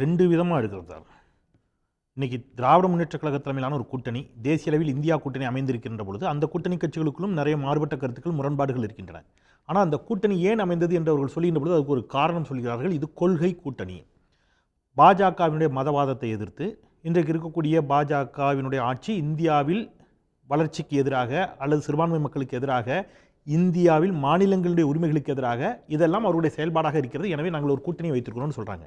ரெண்டு விதமாக இருக்கிறது சார் இன்னைக்கு திராவிட முன்னேற்ற கழக தலைமையிலான ஒரு கூட்டணி தேசிய அளவில் இந்தியா கூட்டணி அமைந்திருக்கின்ற பொழுது அந்த கூட்டணி கட்சிகளுக்குள்ளும் நிறைய மாறுபட்ட கருத்துக்கள் முரண்பாடுகள் இருக்கின்றன. ஆனால் அந்த கூட்டணி ஏன் அமைந்தது என்று அவர்கள் சொல்லுகின்ற பொழுது அதுக்கு ஒரு காரணம் சொல்கிறார்கள். இது கொள்கை கூட்டணி. பாஜகவினுடைய மதவாதத்தை எதிர்த்து இன்றைக்கு இருக்கக்கூடிய பாஜகவினுடைய ஆட்சி இந்தியாவில் வளர்ச்சிக்கு எதிராக அல்லது சிறுபான்மை மக்களுக்கு எதிராக இந்தியாவில் மாநிலங்களுடைய உரிமைகளுக்கு எதிராக இதெல்லாம் அவருடைய செயல்பாடாக இருக்கிறது. எனவே நாங்கள் ஒரு கூட்டணி வைத்திருக்கிறோம்னு சொல்கிறாங்க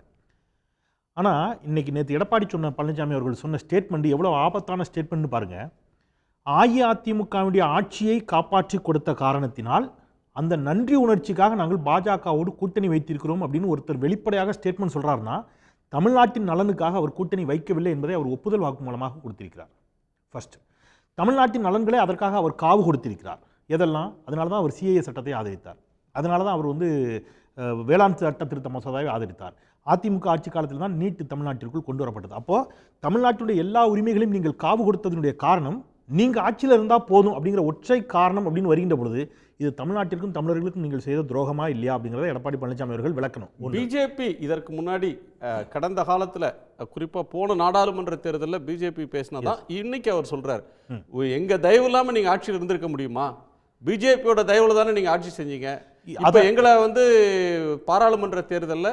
ஆனால் இன்னைக்கு நேற்று எடப்பாடி சொன்ன பழனிசாமி அவர்கள் சொன்ன ஸ்டேட்மெண்ட் எவ்வளோ ஆபத்தான ஸ்டேட்மெண்ட்னு பாருங்கள் அஇஅதிமுகவினுடைய ஆட்சியை காப்பாற்றி கொடுத்த காரணத்தினால் அந்த நன்றி உணர்ச்சிக்காக நாங்கள் பாஜகவோடு கூட்டணி வைத்திருக்கிறோம் அப்படின்னு ஒருத்தர் வெளிப்படையாக ஸ்டேட்மெண்ட் சொல்கிறாருன்னா தமிழ்நாட்டின் நலனுக்காக அவர் கூட்டணி வைக்கவில்லை என்பதை அவர் ஒப்புதல் வாக்கு மூலமாக கொடுத்திருக்கிறார். ஃபர்ஸ்ட் தமிழ்நாட்டின் நலன்களை அதற்காக அவர் காவு கொடுத்திருக்கிறார். எதெல்லாம்? அதனால தான் அவர் சிஏஏ சட்டத்தை ஆதரித்தார். அதனால தான் அவர் வந்து வேளாண் சட்ட திருத்த மசோதாவை ஆதரித்தார். அதிமுக ஆட்சி காலத்தில் தான் நீட் தமிழ்நாட்டிற்குள் கொண்டு வரப்பட்டது. அப்போ தமிழ்நாட்டுடைய எல்லா உரிமைகளையும் நீங்கள் காவு கொடுத்ததனுடைய காரணம் நீங்க ஆட்சியில் இருந்தால் போதும் அப்படிங்கிற ஒற்றை காரணம் அப்படின்னு வருகின்ற பொழுது இது தமிழ்நாட்டிற்கும் தமிழர்களுக்கும் நீங்கள் செய்த துரோகமா இல்லையா அப்படிங்கிறத எடப்பாடி பழனிசாமி அவர்கள் விளக்கணும். பிஜேபி இதற்கு முன்னாடி கடந்த காலத்துல அஹ், குறிப்பா போன நாடாளுமன்ற தேர்தலில் பிஜேபி பேசினதான் இன்னைக்கு அவர் சொல்றாரு. "உ- எங்க தயவு இல்லாம நீங்க ஆட்சியில் இருந்திருக்க முடியுமா? பிஜேபியோட தயவுல தானே நீங்க ஆட்சி செஞ்சீங்க? அப்ப எங்களை வந்து பாராளுமன்ற தேர்தல்ல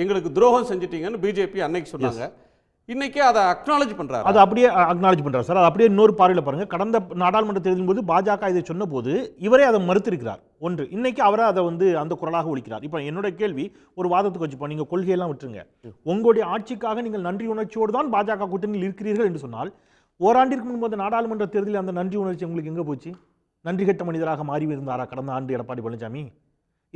எங்களுக்கு துரோகம் செஞ்சிட்டீங்கன்னு பிஜேபி அன்னைக்கு சொன்னாங்க. இன்னைக்கு அதை அக்னாலஜ் பண்றாரு? அது அப்படியே அக்னாலஜ் பண்றார் சார். அது அப்படியே இன்னொரு பார்வையில் பாருங்க. கடந்த நாடாளுமன்ற தேர்தலின் போது பாஜக இதை சொன்னபோது இவரே அதை மறுத்திருக்கிறார். ஒன்று இன்னைக்கு அவரை அதை வந்து அந்த குரலாக ஒழிக்கிறார். இப்போ என்னுடைய கேள்வி ஒரு வாதத்துக்கு வச்சுப்போம். நீங்க கொள்கையெல்லாம் விட்டுருங்க. உங்களுடைய ஆட்சிக்காக நீங்கள் நன்றி உணர்ச்சியோடு தான் பாஜக கூட்டணியில் இருக்கிறீர்கள் என்று சொன்னால் ஓராண்டிற்கு முன்பு அந்த நாடாளுமன்ற தேர்தலில் அந்த நன்றி உணர்ச்சி உங்களுக்கு எங்க போச்சு? நன்றி கெட்ட மனிதராக மாறி இருந்தாரா கடந்த ஆண்டு எடப்பாடி பழனிசாமி?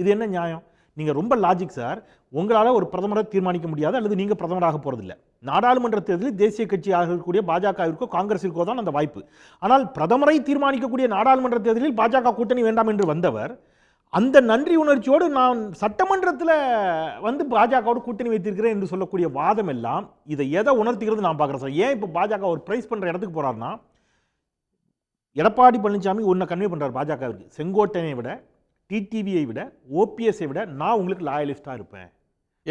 இது என்ன நியாயம்? நீங்கள் ரொம்ப லாஜிக் சார் உங்களால் ஒரு பிரதமரை தீர்மானிக்க முடியாது அல்லது நீங்கள் பிரதமராக போகிறதில்ல நாடாளுமன்ற தேர்தலில் தேசிய கட்சியாக இருக்கக்கூடிய பாஜகவிற்கோ காங்கிரஸிற்கோ தான் அந்த வாய்ப்பு. ஆனால் பிரதமரை தீர்மானிக்கக்கூடிய நாடாளுமன்ற தேர்தலில் பாஜக கூட்டணி வேண்டாம் என்று வந்தவர் அந்த நன்றி உணர்ச்சியோடு நான் சட்டமன்றத்தில் வந்து பாஜகவோடு கூட்டணி வைத்திருக்கிறேன் என்று சொல்லக்கூடிய வாதம் எல்லாம் இதை எதை உணர்த்துகிறது நான் பார்க்குறேன் சார் ஏன் இப்போ பாஜக ஒரு பிரைஸ் பண்ணுற இடத்துக்கு போகிறாருன்னா எடப்பாடி பழனிசாமி ஒன்றை கன்வே பண்ணுறார் பாஜகவிற்கு செங்கோட்டையை விட டிடிவியை விட ஓபிஎஸ்ஐ விட நான் உங்களுக்கு லாயலிஸ்டாக இருப்பேன்.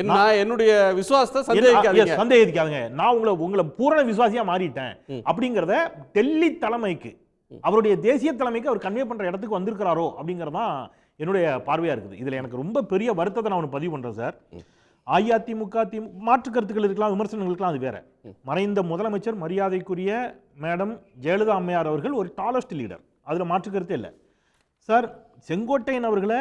என்ன என்னுடைய விசுவாசத்தை சந்தேகிக்காதீங்க. சந்தேகிக்காதீங்க. நான் உங்களை உங்களை பூரண விசுவாசியா மாறிட்டேன். அப்படிங்கிறத டெல்லி தலைமைக்கு அவருடைய தேசிய தலைமைக்கு அவர் கன்வே பண்ற இடத்துக்கு வந்திருக்கிறாரோ அப்படிங்கிறதான் என்னுடைய பார்வையா இருக்குது. இதுல எனக்கு ரொம்ப பெரிய வருத்தத்தை நான் ஒன்று பதிவு பண்றேன் சார். அஇஅதிமுக திமுக மாற்று கருத்துக்கள் இருக்கலாம் விமர்சனங்கள் இருக்கலாம் அது வேற. மறைந்த முதலமைச்சர் மரியாதைக்குரிய மேடம் ஜெயலலிதா அம்மையார் அவர்கள் ஒரு டாலஸ்ட் லீடர் அதுல மாற்று கருத்தே இல்லை. சார் செங்கோட்டையன் அவர்களை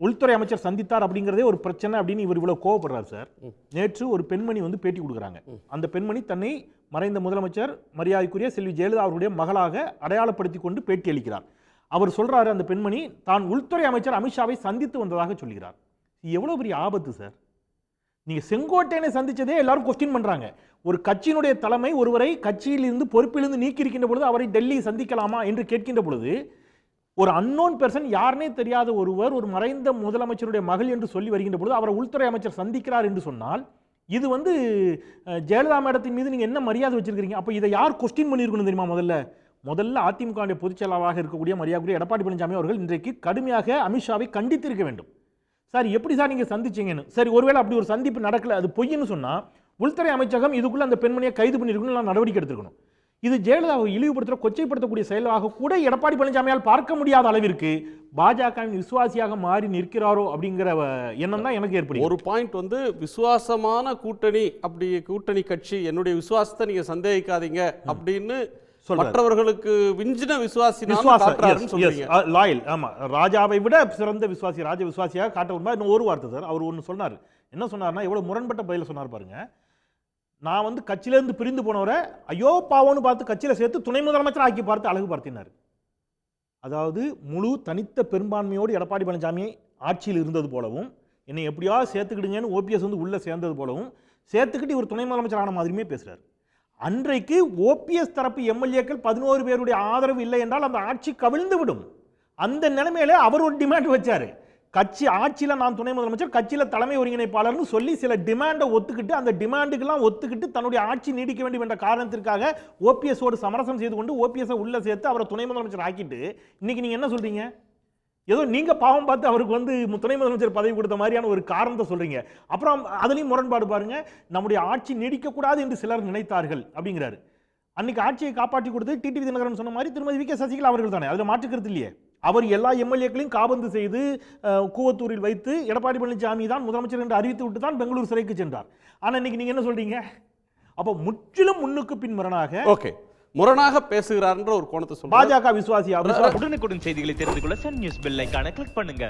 உள்துறை அமைச்சர் சந்தித்தார் அப்படிங்கிறதே ஒரு பிரச்சனை அப்படின்னு இவர் இவ்வளவு கோவப்படுறார் சார். நேற்று ஒரு பெண்மணி வந்து பேட்டி கொடுக்குறாங்க. அந்த பெண்மணி தன்னை மறைந்த முதலமைச்சர் மரியாதைக்குரிய செல்வி ஜெயலலிதா அவருடைய மகளாக அடையாளப்படுத்தி கொண்டு பேட்டி அளிக்கிறார். அவர் சொல்றாரு அந்த பெண்மணி தான் உள்துறை அமைச்சர் அமித்ஷாவை சந்தித்து வந்ததாக சொல்கிறார். இது எவ்வளவு பெரிய ஆபத்து சார்? நீங்க செங்கோட்டையனை சந்திச்சதே எல்லாரும் கொஸ்டின் பண்றாங்க. ஒரு கட்சியினுடைய தலைமை ஒருவரை கட்சியிலிருந்து பொறுப்பிலிருந்து நீக்கி இருக்கின்ற பொழுது அவரை டெல்லி சந்திக்கலாமா என்று கேட்கின்ற பொழுது ஒரு அன்னோன் பெர்சன் யாருனே தெரியாத ஒருவர் ஒரு மறைந்த முதலமைச்சருடைய மகள் என்று சொல்லி வருகின்ற பொழுது அவரை உள்துறை அமைச்சர் சந்திக்கிறார் என்று சொன்னால் இது வந்து ஜெயலலிதா மேடத்தின் மீது நீங்கள் என்ன மரியாதை வச்சிருக்கிறீங்க? அப்போ இதை யார் கொஸ்டின் பண்ணியிருக்கணும் தெரியுமா முதல்ல? முதல்ல அதிமுக பொதுச் செயலாளராக இருக்கக்கூடிய மரியாதைக்குரிய எடப்பாடி பழனிசாமி அவர்கள் இன்றைக்கு கடுமையாக அமித்ஷாவை கண்டித்திருக்க வேண்டும். சார் எப்படி சார் நீங்கள் சந்திச்சீங்கன்னு? சரி ஒருவேளை அப்படி ஒரு சந்திப்பு நடக்கலை அது பொய்ன்னு சொன்னால் உள்துறை அமைச்சகம் இதுக்குள்ளே அந்த பெண்மணியை கைது பண்ணியிருக்கணும் நான் நடவடிக்கை எடுத்துருக்கணும். இது ஜெயலலிதாவை இழிவுபடுத்துற கொச்சைப்படுத்தக்கூடிய செயலாக கூட எடப்பாடி பழனிசாமியால் பார்க்க முடியாத அளவிற்கு பாஜகவின் விசுவாசியாக மாறி நிற்கிறாரோ அப்படிங்கிற எண்ணம் தான் எனக்கு ஏற்படுகிறது. ஒரு பாயிண்ட் வந்து விசுவாசமான கூட்டணி அப்படி கூட்டணி கட்சி என்னுடைய விசுவாசத்தை நீங்க சந்தேகிக்காதீங்க அப்படின்னு. மற்றவர்களுக்கு விஞ்சின விசுவாசி லாயல் ஆமா. ராஜாவை விட சிறந்த விசுவாசி ராஜ விசுவாசியாக காட்ட ஒரு வார்த்தை சார். அவர் ஒன்று சொன்னார். என்ன சொன்னார்னா எவ்வளவு முரண்பட்ட பதில சொன்னார் பாருங்க. நான் வந்து கட்சியிலேருந்து பிரிந்து போனவரை ஐயோ பாவம்னு பார்த்து கட்சியில் சேர்த்து துணை முதலமைச்சர் ஆக்கி பார்த்து அழகு பார்த்தினார் அதாவது முழு தனித்த பெரும்பான்மையோடு எடப்பாடி பழனிசாமி ஆட்சியில் இருந்தது போலவும் என்னை எப்படியாவது சேர்த்துக்கிடுங்கன்னு ஓபிஎஸ் வந்து உள்ளே சேர்ந்தது போலவும் சேர்த்துக்கிட்டு இவர் துணை முதலமைச்சர் ஆன மாதிரியுமே பேசுகிறார் அன்றைக்கு ஓபிஎஸ் தரப்பு எம்எல்ஏக்கள் பதினோரு பேருடைய ஆதரவு இல்லை என்றால் அந்த ஆட்சி கவிழ்ந்து விடும். அந்த நிலைமையில அவர் ஒரு டிமாண்ட் வச்சாரு. கட்சி ஆட்சியில் நான் துணை முதலமைச்சர் கட்சியில் தலைமை ஒருங்கிணைப்பாளர்னு சொல்லி சில டிமாண்டை ஒத்துக்கிட்டு அந்த டிமாண்டுக்கெல்லாம் ஒத்துக்கிட்டு தன்னுடைய ஆட்சி நீடிக்க வேண்டும் என்ற காரணத்திற்காக ஓபிஎஸ் சமரசம் செய்து கொண்டு ஓபிஎஸ்ஸை உள்ளே சேர்த்து அவரை துணை முதலமைச்சர் ஆக்கிட்டு இன்னைக்கு நீங்கள் என்ன சொல்கிறீங்க ஏதோ நீங்கள் பாவம் பார்த்து அவருக்கு வந்து துணை முதலமைச்சர் பதவி கொடுத்த மாதிரியான ஒரு காரணத்தை சொல்கிறீங்க அப்புறம் அதுலேயும் முரண்பாடு பாருங்கள் நம்முடைய ஆட்சி நீடிக்கக்கூடாது என்று சிலர் நினைத்தார்கள் அப்படிங்கிறாரு. அன்னைக்கு ஆட்சியை காப்பாற்றி கொடுத்து டிடிவி தினகரன் சொன்ன மாதிரி திருமதி வி கே சசிகலா அவர்கள் தானே. அதில் மாற்றுக்கிறது இல்லையே. அவர் எல்லா எம்எல்ஏக்களையும் காபந்து செய்து கூவத்தூரில் வைத்து எடப்பாடி பழனிசாமி தான் முதலமைச்சர் என்று அறிவித்து விட்டு தான் பெங்களூர் சிறைக்கு சென்றார். ஆனா இன்னைக்கு நீங்க என்ன சொல்றீங்க? அப்போ முற்றிலும் முன்னுக்கு பின் முரணாக ஓகே. முரணாக பேசுகிறார்ன்ற ஒரு கோணத்தை சொல்றாரு பாஜக விசுவாசி அவர் உடனுக்குடன் செய்திகளை தெரிந்து கொள்ள சன் நியூஸ் பெல் ஐகானை கிளிக் பண்ணுங்க.